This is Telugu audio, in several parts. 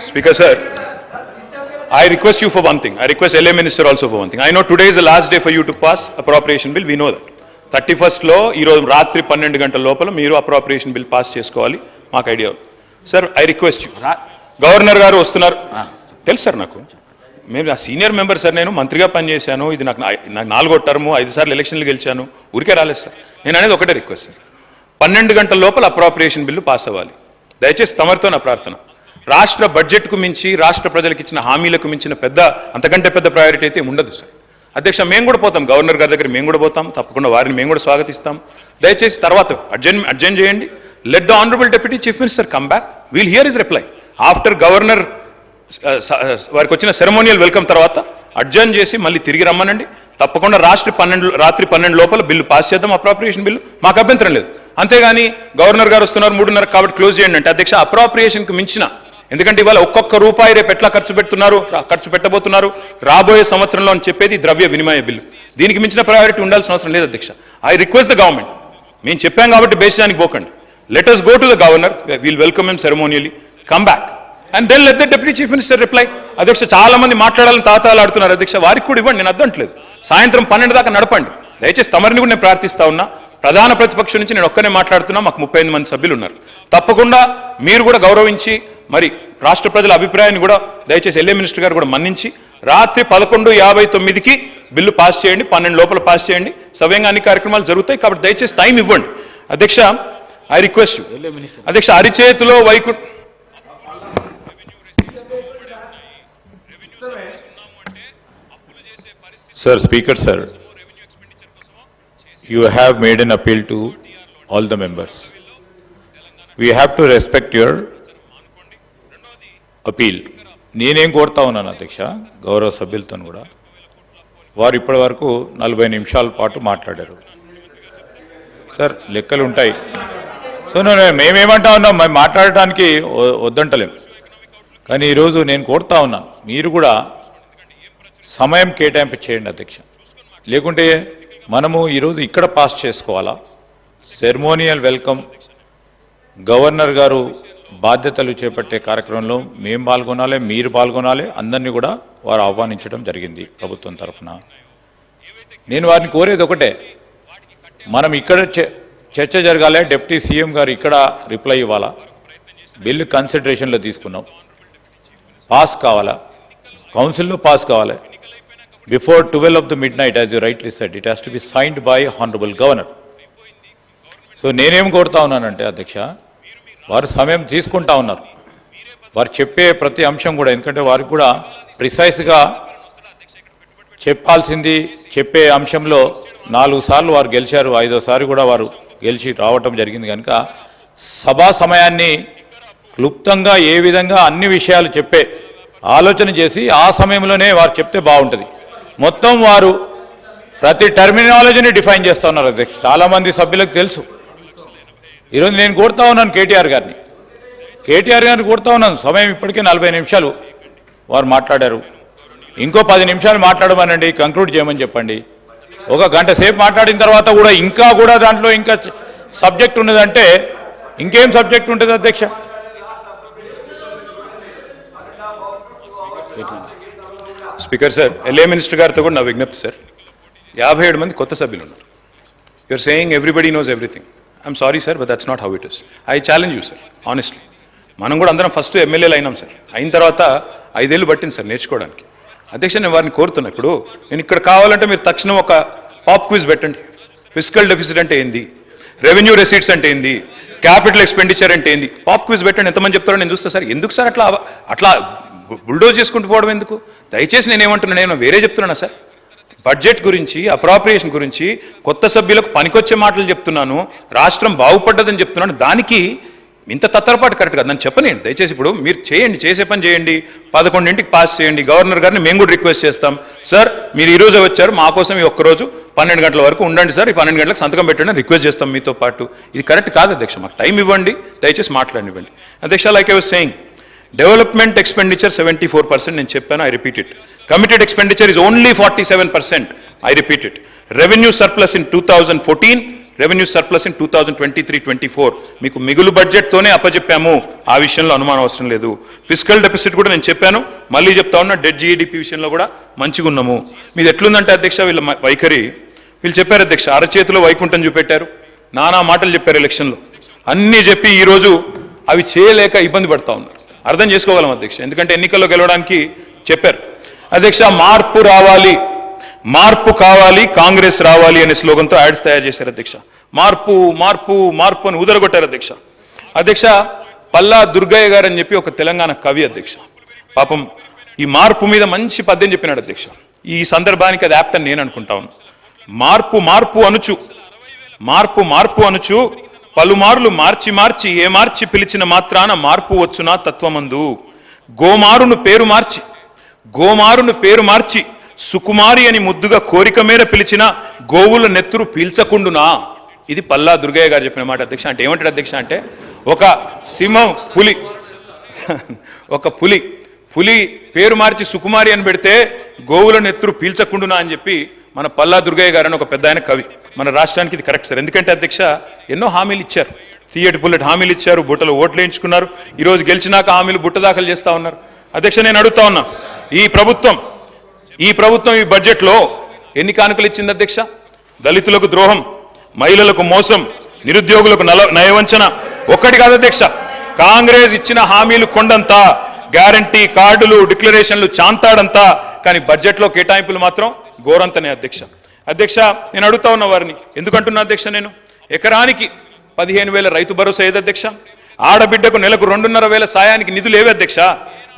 Speaker sir, I request you for one thing. I request LA Minister also for one thing. I know today is the last day for you to pass appropriation bill. We know that. Thirty ఫస్ట్లో ఈరోజు రాత్రి పన్నెండు గంటల లోపల మీరు అప్రాప్రియేషన్ బిల్ పాస్ చేసుకోవాలి. మాకు idea sir I request you governor గారు వస్తున్నారు. తెలుసు సార్ నాకు. మేము నా సీనియర్ మెంబర్ సార్ నేను మంత్రిగా పనిచేశాను. ఇది నాకు నాకు నాలుగో టర్ము ఐదు సార్లు ఎలక్షన్లు గెలిచాను. ఊరికే రాలేదు సార్. నేను అనేది ఒకటే రిక్వెస్ట్ సార్. పన్నెండు గంటల లోపల అప్రాప్రియేషన్ బిల్లు పాస్ అవ్వాలి. దయచేసి తమరితో నా ప్రార్థన. రాష్ట్ర బడ్జెట్కు మించి రాష్ట్ర ప్రజలకు ఇచ్చిన హామీలకు మించిన పెద్ద అంతకంటే పెద్ద ప్రయారిటీ అయితే ఉండదు సార్. అధ్యక్ష మేము కూడా పోతాం. గవర్నర్ గారి దగ్గర మేము కూడా పోతాం. తప్పకుండా వారిని మేము కూడా స్వాగతిస్తాం. దయచేసి తర్వాత అర్జెంట్ అర్జెంట్ చేయండి. Let the honourable deputy chief minister come back we'll hear is reply after governor వారికి వచ్చిన సెరమోనియల్ వెల్కమ్ తర్వాత అడ్జర్న్ చేసి మళ్ళీ తిరిగి రమ్మనండి. తప్పకుండా రాష్ట్ర పన్నెండు రాత్రి పన్నెండు లోపల బిల్లు పాస్ చేద్దాం. అప్రాప్రియేషన్ బిల్లు మాకు అభ్యంతరం లేదు. అంతేగాని గవర్నర్ గారు వస్తున్నారు మూడున్నర కాబట్టి క్లోజ్ చేయండి అంటే అధ్యక్ష అప్రాప్రియేషన్కి మించిన ఎందుకంటే ఇవాళ ఒక్కొక్క రూపాయి రేపు ఎట్లా ఖర్చు పెడుతున్నారు? ఖర్చు పెట్టబోతున్నారు. రాబోయే సంవత్సరంలో అని చెప్పేది ద్రవ్య వినిమయ బిల్లు. దీనికి మించిన ప్రయారిటీ ఉండాల్సిన అవసరం లేదు అధ్యక్ష. ఐ రిక్వెస్ట్ ద గవర్నమెంట్ మేము చెప్పాం కాబట్టి బేసానికి పోకండి. Let us go to the governor we'll welcome him ceremonially come back and then let the deputy chief minister reply అధ్యక్ష చాలా మంది మాట్లాడాలని తాతాలు ఆడుతున్నారు అధ్యక్ష. వారికి కూడా ఇవ్వండి నేను అర్థంట్లేదు సాయంత్రం పన్నెండు దాకా నడపండి. దయచేసి తమరిని కూడా నేను ప్రార్థిస్తా ఉన్నా. ప్రధాన ప్రతిపక్షం నుంచి నేను ఒక్కనే మాట్లాడుతున్నా. మాకు ముప్పై ఎనిమిది మంది సభ్యులు ఉన్నారు. తప్పకుండా మీరు కూడా గౌరవించి మరి రాష్ట్ర ప్రజల అభిప్రాయాన్ని కూడా దయచేసి ఎల్ఏ మినిస్టర్ గారు కూడా మన్నించి రాత్రి పదకొండు యాభై తొమ్మిదికి బిల్లు పాస్ చేయండి పన్నెండు లోపల పాస్ చేయండి. సవ్యంగా అన్ని కార్యక్రమాలు జరుగుతాయి కాబట్టి దయచేసి టైం ఇవ్వండి. అధ్యక్ష ఐ రిక్వెస్ట్ యూ. అధ్యక్ష అరిచేతిలో వైకుంఠ Sir, Speaker, sir, you have made an appeal to all the members. We have to respect your appeal. నేనేం కోరుతా ఉన్నాను అధ్యక్ష గౌరవ సభ్యులతో కూడా. వారు ఇప్పటి వరకు నలభై నిమిషాల పాటు మాట్లాడారు. సార్ లెక్కలు ఉంటాయి. సో మేమేమంటా ఉన్నాం మేము మాట్లాడటానికి వద్దంటలేం. కానీ ఈరోజు నేను కోరుతా ఉన్నా మీరు కూడా సమయం కేటాయింపు చేయండి అధ్యక్ష. లేకుంటే మనము ఈరోజు ఇక్కడ పాస్ చేసుకోవాలా? సెరమోనియల్ వెల్కమ్ గవర్నర్ గారు బాధ్యతలు చేపట్టే కార్యక్రమంలో మేము పాల్గొనాలి మీరు పాల్గొనాలి అందరినీ కూడా వారు ఆహ్వానించడం జరిగింది ప్రభుత్వం తరఫున. నేను వారిని కోరేది ఒకటే మనం ఇక్కడ చ- చర్చ జరగాలి డిప్యూటీ సీఎం గారు ఇక్కడ రిప్లై ఇవ్వాలా? బిల్లు కన్సిడరేషన్లో తీసుకున్నాం. పాస్ కావాలా? కౌన్సిల్లో పాస్ కావాలి? Before twelve of the midnight as you rightly said it has to be signed by honourable governor. So నేనేం కోరుతా ఉన్నానంటే అధ్యక్ష వారు సమయం తీసుకుంటా ఉన్నారు. వారు చెప్పే ప్రతి అంశం కూడా ఎందుకంటే వారికి కూడా ప్రిసైజ్గా చెప్పాల్సింది చెప్పే అంశంలో నాలుగు సార్లు వారు గెలిచారు. ఐదోసారి కూడా వారు గెలిచి రావటం జరిగింది కనుక సభా సమయాన్ని క్లుప్తంగా ఏ విధంగా అన్ని విషయాలు చెప్పే ఆలోచన చేసి ఆ సమయంలోనే వారు చెప్తే బాగుంటుంది. మొత్తం వారు ప్రతి టర్మినాలజీని డిఫైన్ చేస్తున్నారు అధ్యక్ష చాలామంది సభ్యులకు తెలుసు. ఈరోజు నేను కోరుతా ఉన్నాను కేటీఆర్ గారిని. కేటీఆర్ గారిని కోరుతా ఉన్నాను. సమయం ఇప్పటికే నలభై నిమిషాలు వారు మాట్లాడారు. ఇంకో పది నిమిషాలు మాట్లాడమనండి కంక్లూడ్ చేయమని చెప్పండి. ఒక గంట సేపు మాట్లాడిన తర్వాత కూడా ఇంకా కూడా దాంట్లో ఇంకా సబ్జెక్ట్ ఉన్నదంటే ఇంకేం సబ్జెక్ట్ ఉంటుంది అధ్యక్ష? స్పీకర్ సార్ ఎల్ఏ మినిస్టర్ గారితో కూడా నా విజ్ఞప్తి సార్. యాభై ఏడు మంది కొత్త సభ్యులు ఉన్నారు. You're saying everybody knows everything I'm sorry sir but that's not how it is I challenge you sir honestly మనం కూడా అందరం ఫస్ట్ ఎమ్మెల్యేలు అయినాం సార్ అయిన తర్వాత ఐదేళ్ళు పట్టింది సార్ నేర్చుకోవడానికి. అధ్యక్ష నేను వారిని కోరుతున్నా ఇప్పుడు. నేను ఇక్కడ కావాలంటే మీరు తక్షణం ఒక పాప్ క్విజ్ పెట్టండి. ఫిజికల్ డెఫిసిట్ అంటే ఏంది? రెవెన్యూ రెసీట్స్ అంటే ఏంది? క్యాపిటల్ ఎక్స్పెండిచర్ అంటే ఏంది? పాప్ క్విజ్ పెట్టండి. ఎంతమంది చెప్తారో నేను చూస్తా సార్ ఎందుకు సార్ అట్లా అట్లా బుల్డోజ్ చేసుకుంటూ పోవడం ఎందుకు? దయచేసి నేనేమంటున్నాను నేను వేరే చెప్తున్నానా సార్ బడ్జెట్ గురించి అప్రాప్రియేషన్ గురించి కొత్త సభ్యులకు పనికొచ్చే మాటలు చెప్తున్నాను. రాష్ట్రం బాగుపడ్డదని చెప్తున్నాను. దానికి ఇంత తత్తరపాటు కరెక్ట్ కదా. నన్ను చెప్పలేండి దయచేసి ఇప్పుడు మీరు చేయండి. చేసే పని చేయండి. పదకొండింటికి పాస్ చేయండి. గవర్నర్ గారిని మేము కూడా రిక్వెస్ట్ చేస్తాం. సార్ మీరు ఈ రోజే వచ్చారు. మా కోసం ఈ ఒక్కరోజు పన్నెండు గంటల వరకు ఉండండి సార్. ఈ పన్నెండు గంటలకు సంతకం పెట్టండి రిక్వెస్ట్ చేస్తాం మీతో పాటు. ఇది కరెక్ట్ కాదు అధ్యక్ష. మాకు టైం ఇవ్వండి. దయచేసి మాట్లాడివ్వండి అధ్యక్ష like I was saying development expenditure seventy four percent నేను చెప్పాను I repeat it committed expenditure is only forty seven percent I repeat it revenue surplus in two thousand fourteen revenue surplus in two thousand twenty three twenty four మీకు మిగులు బడ్జెట్తోనే అప్పచెప్పాము ఆ విషయంలో అనుమానం అవసరం లేదు. ఫిజికల్ డెపిసిట్ కూడా నేను చెప్పాను. మళ్ళీ చెప్తా ఉన్నా డెడ్ జీఈడిపి విషయంలో కూడా మంచిగా ఉన్నాము. మీది ఎట్లుందంటే అధ్యక్ష వీళ్ళ వైఖరి. వీళ్ళు చెప్పారు అధ్యక్ష అరచేతిలో వైకుంఠం చూపెట్టారు. నానా మాటలు చెప్పారు ఎలక్షన్లో. అన్నీ చెప్పి ఈరోజు అవి చేయలేక ఇబ్బంది పడతా ఉన్నారు. అర్థం చేసుకోగలం అధ్యక్ష. ఎందుకంటే ఎన్నికల్లో గెలవడానికి చెప్పారు. అధ్యక్ష మార్పు రావాలి. మార్పు కావాలి కాంగ్రెస్ రావాలి అనే స్లోగన్తో యాడ్స్ తయారు చేశారు అధ్యక్ష. మార్పు మార్పు మార్పు అని ఉదరగొట్టారు అధ్యక్ష. అధ్యక్ష పల్లా దుర్గయ్య గారు అని చెప్పి ఒక తెలంగాణ కవి అధ్యక్ష. పాపం ఈ మార్పు మీద మంచి పద్యం చెప్పినాడు అధ్యక్ష. ఈ సందర్భానికి అది యాప్ట్ అని నేను అనుకుంటా మార్పు మార్పు అనుచు. మార్పు మార్పు అనుచు. పలుమార్లు మార్చి మార్చి ఏ మార్చి పిలిచిన మాత్రాన మార్పు వచ్చునా తత్వమందు. గోమారును పేరు మార్చి గోమారును పేరు మార్చి సుకుమారి అని ముద్దుగా కోరిక మేర పిలిచిన గోవుల నెత్తురు పీల్చకుండునా? ఇది పల్లా దుర్గయ్య గారు చెప్పిన మాట అధ్యక్ష. అంటే ఏమంటాడు అధ్యక్ష అంటే ఒక సింహం పులి ఒక పులి పులి పేరు మార్చి సుకుమారి అని పెడితే గోవుల నెత్తురు పీల్చకుండునా అని చెప్పి మన పల్లా దుర్గయ్య గారు అని ఒక పెద్ద ఆయన కవి. మన రాష్ట్రానికి ఇది కరెక్ట్ సార్. ఎందుకంటే అధ్యక్ష ఎన్నో హామీలు ఇచ్చారు. తీయటి బుల్లెట్ హామీలు ఇచ్చారు బుట్టలు ఓట్లు వేయించుకున్నారు. ఈరోజు గెలిచినాక హామీలు బుట్ట దాఖలు చేస్తూ ఉన్నారు. అధ్యక్ష నేను అడుగుతా ఉన్నా ఈ ప్రభుత్వం ఈ ప్రభుత్వం ఈ బడ్జెట్లో ఎన్ని కానుకలు ఇచ్చింది అధ్యక్ష? దళితులకు ద్రోహం మహిళలకు మోసం నిరుద్యోగులకు నల నయవంచన. ఒక్కటి కాదు అధ్యక్ష కాంగ్రెస్ ఇచ్చిన హామీలు కొండంతా గ్యారంటీ కార్డులు డిక్లరేషన్లు చాంతాడంతా. కానీ బడ్జెట్లో కేటాయింపులు మాత్రం గోరంతనే అధ్యక్ష. అధ్యక్ష నేను అడుగుతా ఉన్న వారిని. ఎందుకంటున్నా అధ్యక్ష నేను? ఎకరానికి పదిహేను వేల రైతు భరోసా ఏది అధ్యక్ష? ఆడబిడ్డకు నెలకు రెండున్నర వేల సాయానికి నిధులు ఏవి అధ్యక్ష?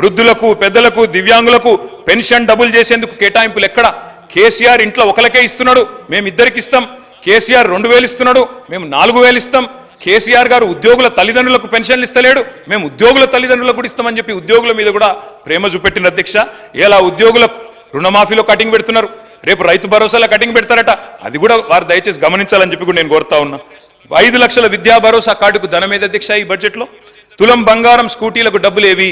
వృద్ధులకు పెద్దలకు దివ్యాంగులకు పెన్షన్ డబుల్ చేసేందుకు కేటాయింపులు ఎక్కడ? కేసీఆర్ ఇంట్లో ఒకరికే ఇస్తున్నాడు మేము ఇద్దరికి ఇస్తాం. కేసీఆర్ రెండు వేలు ఇస్తున్నాడు మేము నాలుగు వేలు ఇస్తాం. కేసీఆర్ గారు ఉద్యోగుల తల్లిదండ్రులకు పెన్షన్లు ఇస్తలేడు మేము ఉద్యోగుల తల్లిదండ్రులకు కూడా ఇస్తామని చెప్పి ఉద్యోగుల మీద కూడా ప్రేమ చూపెట్టిన అధ్యక్ష. ఇలా ఉద్యోగులకు రుణమాఫీలో కటింగ్ పెడుతున్నారు? రేపు రైతు భరోసాలో కటింగ్ పెడతారట. అది కూడా వారు దయచేసి గమనించాలని చెప్పి కూడా నేను కోరుతా ఉన్నా. ఐదు లక్షల విద్యా భరోసా కార్డుకు ధన మీద అధ్యక్ష ఈ బడ్జెట్లో? తులం బంగారం స్కూటీలకు డబ్బులేవి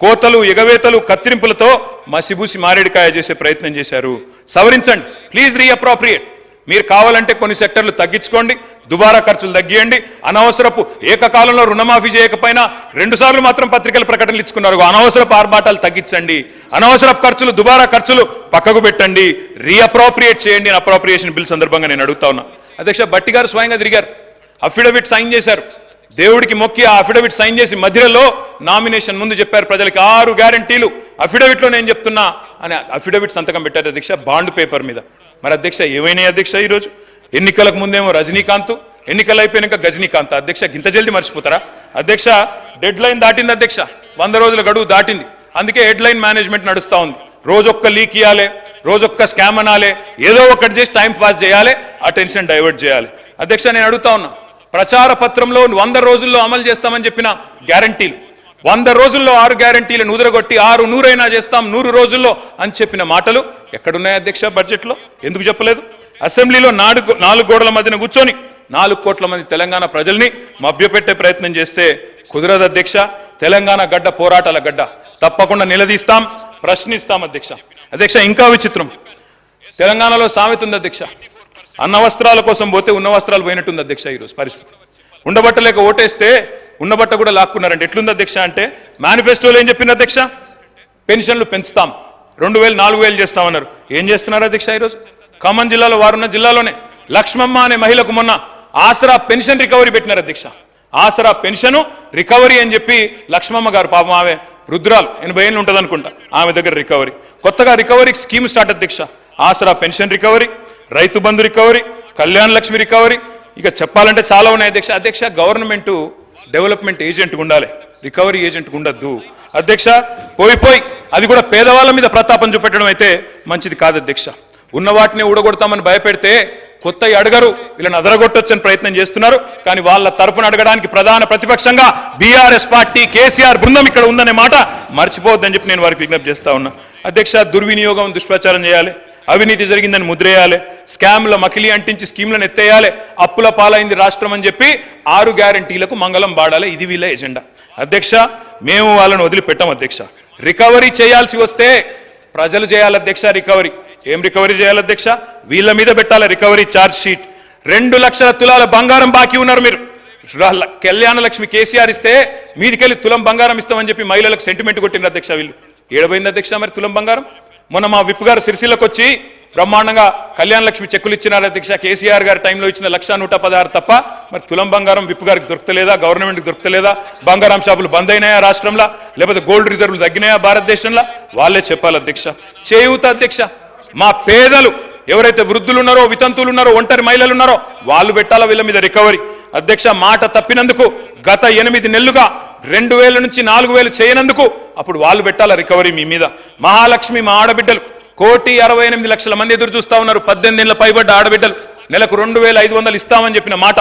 కోతలు ఎగవేతలు కత్తిరింపులతో మసిబూసి మారేడికాయ చేసే ప్రయత్నం చేశారు. సవరించండి. Please reappropriate. మీరు కావాలంటే కొన్ని సెక్టర్లు తగ్గించుకోండి. దుబారా ఖర్చులు తగ్గియండి. అనవసరపు ఏకకాలంలో రుణమాఫీ చేయకపోయినా రెండు సార్లు మాత్రం పత్రికల ప్రకటనలు ఇచ్చుకున్నారు. అనవసరపు ఆర్భాటాలు తగ్గించండి. అనవసరపు ఖర్చులు దుబారా ఖర్చులు పక్కకు పెట్టండి. రీఅప్రోప్రియేట్ చేయండి. అని అప్రోప్రియేషన్ బిల్ సందర్భంగా నేను అడుగుతా ఉన్నా. అధ్యక్ష బట్టి గారు స్వయంగా తిరిగారు. అఫిడవిట్ సైన్ చేశారు. దేవుడికి మొక్కి ఆ అఫిడవిట్ సైన్ చేసి మధ్యలో నామినేషన్ ముందు చెప్పారు ప్రజలకి ఆరు గ్యారంటీలు. అఫిడవిట్లో నేను చెప్తున్నా అని అఫిడవిట్ సంతకం పెట్టారు అధ్యక్ష బాండ్ పేపర్ మీద. మరి అధ్యక్ష ఏమైనాయి అధ్యక్ష ఈరోజు? ఎన్నికలకు ముందేమో రజనీకాంత్ ఎన్నికలు అయిపోయినాక గజనీకాంత్. అధ్యక్ష గింత జల్ది మర్చిపోతారా? అధ్యక్ష డెడ్ లైన్ దాటింది అధ్యక్ష. వంద రోజుల గడువు దాటింది. అందుకే హెడ్ లైన్ మేనేజ్మెంట్ నడుస్తూ ఉంది. రోజొక్క లీక్ ఇవ్వాలి రోజొక్క స్కామ్ అనాలి ఏదో ఒకటి చేసి టైం పాస్ చేయాలి అటెన్షన్ డైవర్ట్ చేయాలి. అధ్యక్ష నేను అడుగుతా ఉన్నా ప్రచార పత్రంలో వంద రోజుల్లో అమలు చేస్తామని చెప్పిన గ్యారంటీలు వంద రోజుల్లో ఆరు గ్యారంటీలు ఉదరగొట్టి ఆరు నూరైనా చేస్తాం నూరు రోజుల్లో అని చెప్పిన మాటలు ఎక్కడున్నాయి అధ్యక్ష బడ్జెట్లో ఎందుకు చెప్పలేదు? అసెంబ్లీలో నాలుగు నాలుగు గోడల మధ్యన కూర్చొని నాలుగు కోట్ల మంది తెలంగాణ ప్రజల్ని మభ్యపెట్టే ప్రయత్నం చేస్తే కుదరదు అధ్యక్ష. తెలంగాణ గడ్డ పోరాటాల గడ్డ. తప్పకుండా నిలదీస్తాం ప్రశ్నిస్తాం అధ్యక్ష. అధ్యక్ష ఇంకా విచిత్రం. తెలంగాణలో సామెత ఉంది అధ్యక్ష. అన్న వస్త్రాల కోసం పోతే ఉన్న వస్త్రాలు పోయినట్టుంది అధ్యక్ష ఈరోజు పరిస్థితి. ఉండబట్టలేక ఓటేస్తే ఉన్నబట్ట కూడా లాక్కున్నారంటే ఎట్లుంది అధ్యక్ష అంటే మేనిఫెస్టోలో ఏం చెప్పింది అధ్యక్ష? పెన్షన్లు పెంచుతాం. రెండు వేలు నాలుగు వేలు చేస్తామన్నారు. ఏం చేస్తున్నారు అధ్యక్ష ఈరోజు? ఖమ్మం జిల్లాలో వారున్న జిల్లాలోనే. లక్ష్మమ్మ అనే మహిళకు మొన్న ఆసరా పెన్షన్ రికవరీ పెట్టినారు అధ్యక్ష ఆసరా పెన్షన్ రికవరీ అని చెప్పి లక్ష్మమ్మ గారు పాపం ఆమె రుద్రాలు ఎనభై ఏళ్ళు ఉంటుంది అనుకుంటా ఆమె దగ్గర రికవరీ. కొత్తగా రికవరీ స్కీమ్ స్టార్ట్ అధ్యక్ష ఆసరా pension recovery Rythu Bandhu recovery Kalyana Lakshmi recovery. ఇక చెప్పాలంటే చాలా ఉన్నాయి అధ్యక్ష అధ్యక్ష గవర్నమెంట్ డెవలప్మెంట్ ఏజెంట్ ఉండాలి. రికవరీ ఏజెంట్ ఉండద్దు. అధ్యక్ష పోయి పోయి అది కూడా పేదవాళ్ళ మీద ప్రతాపం చూపెట్టడం అయితే మంచిది కాదు అధ్యక్ష ఉన్న వాటిని ఊడగొడతామని భయపెడితే కొత్త అడగరు వీళ్ళని అదరగొట్టొచ్చని ప్రయత్నం చేస్తున్నారు. కానీ వాళ్ళ తరపున అడగడానికి ప్రధాన ప్రతిపక్షంగా బీఆర్ఎస్ పార్టీ కేసీఆర్ బృందం ఇక్కడ ఉందనే మాట మర్చిపోవద్దని చెప్పి నేను వారికి విజ్ఞప్తి చేస్తా ఉన్నా. అధ్యక్ష దుర్వినియోగం దుష్ప్రచారం చేయాలి అవినీతి జరిగిందని ముద్రేయాలి స్కామ్ల మకిలి అంటించి స్కీమ్లను ఎత్తేయాలి అప్పుల పాలైంది రాష్ట్రం అని చెప్పి ఆరు గ్యారంటీలకు మంగళం బాడాలి ఇది వీళ్ళ ఎజెండా. అధ్యక్ష మేము వాళ్ళని వదిలిపెట్టాం అధ్యక్ష. రికవరీ చేయాల్సి వస్తే ప్రజలు చేయాలి అధ్యక్ష రికవరీ. ఏం రికవరీ చేయాలి అధ్యక్ష? వీళ్ళ మీద పెట్టాలి రికవరీ ఛార్జ్ షీట్ రెండు లక్షల తులాల బంగారం బాకీ ఉన్నారు మీరు. కళ్యాణలక్ష్మి కళ్యాణ లక్ష్మి కేసీఆర్ ఇస్తే మీదికెళ్ళి తులం బంగారం ఇస్తామని చెప్పి మహిళలకు సెంటిమెంట్ కొట్టిన అధ్యక్ష వీళ్ళు. ఏడబోయింది అధ్యక్ష మరి తులం బంగారం? మొన్న మా విప్ గారు సిరిసిల్లకు వచ్చి బ్రహ్మాండంగా కళ్యాణ లక్ష్మి చెక్కులు ఇచ్చినారు అధ్యక్ష కేసీఆర్ గారి టైంలో ఇచ్చిన లక్ష నూట పదహారు తప్ప మరి తులం బంగారం విప్ గారికి దొరకలేదా గవర్నమెంట్కి దొరకలేదా బంగారం షాపులు బంద్ అయినాయా రాష్ట్రంలో? లేకపోతే గోల్డ్ రిజర్వులు తగ్గినాయా భారతదేశంలో? వాళ్ళే చెప్పాలి అధ్యక్ష. చేయూత అధ్యక్ష. మా పేదలు ఎవరైతే వృద్ధులు ఉన్నారో వితంతువులు ఉన్నారో ఒంటరి మహిళలు ఉన్నారో వాళ్ళు పెట్టాలా వీళ్ళ మీద రికవరీ? అధ్యక్ష మాట తప్పినందుకు గత ఎనిమిది నెలలుగా రెండు వేల నుంచి నాలుగు వేలు చేయనందుకు అప్పుడు వాళ్ళు పెట్టాలా రికవరీ మీ మీద? మహాలక్ష్మి మా ఆడబిడ్డలు కోటి అరవై ఎనిమిది లక్షల మంది ఎదురు చూస్తా ఉన్నారు. పద్దెనిమిది నెలల పైబడ్డ ఆడబిడ్డలు నెలకు రెండు వేల ఐదు వందలు ఇస్తామని చెప్పిన మాట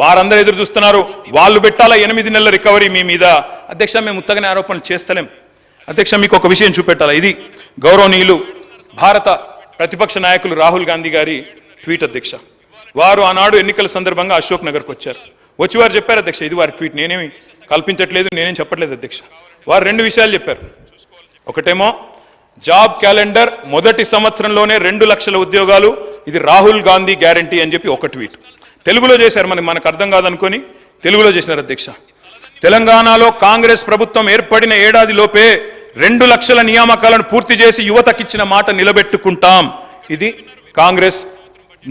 వారందరూ ఎదురు చూస్తున్నారు. వాళ్ళు పెట్టాలా ఎనిమిది నెలల రికవరీ మీ మీద? అధ్యక్ష మేము ఉత్తగానే ఆరోపణలు చేస్తలేం. అధ్యక్ష మీకు ఒక విషయం చూపెట్టాలి? ఇది గౌరవనీయులు భారత ప్రతిపక్ష నాయకులు రాహుల్ గాంధీ గారి ట్వీట్ అధ్యక్ష. వారు ఆనాడు ఎన్నికల సందర్భంగా అశోక్ నగర్కు వచ్చారు. వచ్చి వారు చెప్పారు అధ్యక్ష ఇది వారి ట్వీట్ నేనేమి కల్పించట్లేదు నేనేం చెప్పట్లేదు అధ్యక్ష. వారు రెండు విషయాలు చెప్పారు. ఒకటేమో జాబ్ క్యాలెండర్ మొదటి సంవత్సరంలోనే రెండు లక్షల ఉద్యోగాలు ఇది రాహుల్ గాంధీ గ్యారంటీ అని చెప్పి ఒక ట్వీట్. తెలుగులో చేశారు మనకి మనకు అర్థం కాదనుకొని తెలుగులో చేసినారు అధ్యక్ష. తెలంగాణలో కాంగ్రెస్ ప్రభుత్వం ఏర్పడిన ఏడాది లోపే రెండు లక్షల నియామకాలను పూర్తి చేసి యువతకిచ్చిన మాట నిలబెట్టుకుంటాం. ఇది కాంగ్రెస్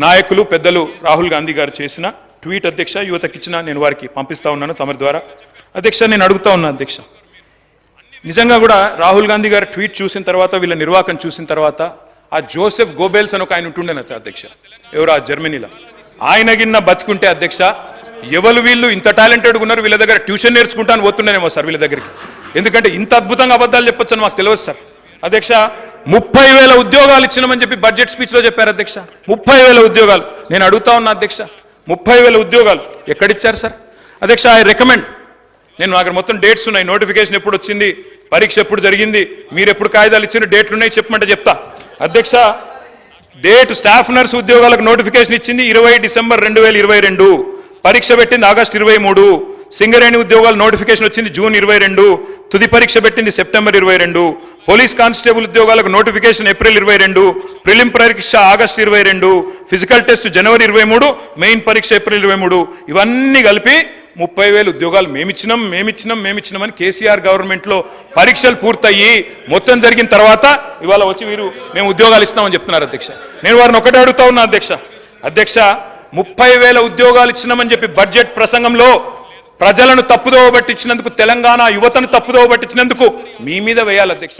నాయకులు పెద్దలు రాహుల్ గాంధీ గారు చేసిన ట్వీట్ అధ్యక్ష యువతకిచ్చిన నేను వారికి పంపిస్తా ఉన్నాను తమరి ద్వారా. అధ్యక్ష నేను అడుగుతా ఉన్నా అధ్యక్ష. నిజంగా కూడా రాహుల్ గాంధీ గారు ట్వీట్ చూసిన తర్వాత వీళ్ళ నిర్వాకం చూసిన తర్వాత ఆ జోసెఫ్ గోబెల్స్ అని ఒక ఆయన ఉంటుండేన అధ్యక్ష? ఎవరు? ఆ జర్మనీలో. ఆయన గిన్న బతికుంటే అధ్యక్ష ఎవరు వీళ్ళు ఇంత టాలెంటెడ్గా ఉన్నారు? వీళ్ళ దగ్గర ట్యూషన్ నేర్చుకుంటాను పోతుండేనేమో సార్ వీళ్ళ దగ్గరికి. ఎందుకంటే ఇంత అద్భుతంగా అబద్ధాలు చెప్పొచ్చని మాకు తెలియదు సార్. అధ్యక్ష ముప్పై వేల ఉద్యోగాలు ఇచ్చినామని చెప్పి బడ్జెట్ స్పీచ్లో చెప్పారు అధ్యక్ష. ముప్పై వేల ఉద్యోగాలు. నేను అడుగుతా ఉన్నా అధ్యక్ష ముప్పై వేల ఉద్యోగాలు ఎక్కడిచ్చారు సార్? అధ్యక్ష ఐ రికమెండ్ నేను అక్కడ మొత్తం డేట్స్ ఉన్నాయి. నోటిఫికేషన్ ఎప్పుడు వచ్చింది? పరీక్ష ఎప్పుడు జరిగింది? మీరు ఎప్పుడు కాగితాలు ఇచ్చిన డేట్లు ఉన్నాయి చెప్పమంటే చెప్తా. అధ్యక్ష డేట్ స్టాఫ్ నర్స్ ఉద్యోగాలకు నోటిఫికేషన్ ఇచ్చింది ఇరవై డిసెంబర్ రెండు వేల ఇరవై రెండు. పరీక్ష పెట్టింది ఆగస్ట్ ఇరవై మూడు. సింగరేణి ఉద్యోగాలు నోటిఫికేషన్ వచ్చింది జూన్ ఇరవై రెండు. తుది పరీక్ష పెట్టింది సెప్టెంబర్ ఇరవై రెండు. పోలీస్ కానిస్టేబుల్ ఉద్యోగాలకు నోటిఫికేషన్ ఏప్రిల్ ఇరవై రెండు. ప్రిలిం పరీక్ష ఆగస్టు ఇరవై రెండు. ఫిజికల్ టెస్ట్ జనవరి ఇరవై మూడు. మెయిన్ పరీక్ష ఏప్రిల్ ఇరవై మూడు. ఇవన్నీ కలిపి ముప్పై వేలు ఉద్యోగాలు మేమిచ్చినాం మేమిచ్చినాం మేమిచ్చినామని కేసీఆర్ గవర్నమెంట్లో పరీక్షలు పూర్తయ్యి మొత్తం జరిగిన తర్వాత ఇవాళ వచ్చి వీరు మేము ఉద్యోగాలు ఇస్తామని చెప్తున్నారు అధ్యక్ష. నేను వారిని ఒకటే అడుగుతా ఉన్నా అధ్యక్ష. అధ్యక్ష ముప్పై వేల ఉద్యోగాలు ఇచ్చినామని చెప్పి బడ్జెట్ ప్రసంగంలో ప్రజలను తప్పుదోవ పట్టించినందుకు తెలంగాణ యువతను తప్పుదోవ పట్టించినందుకు మీ మీద వేయాలి అధ్యక్ష.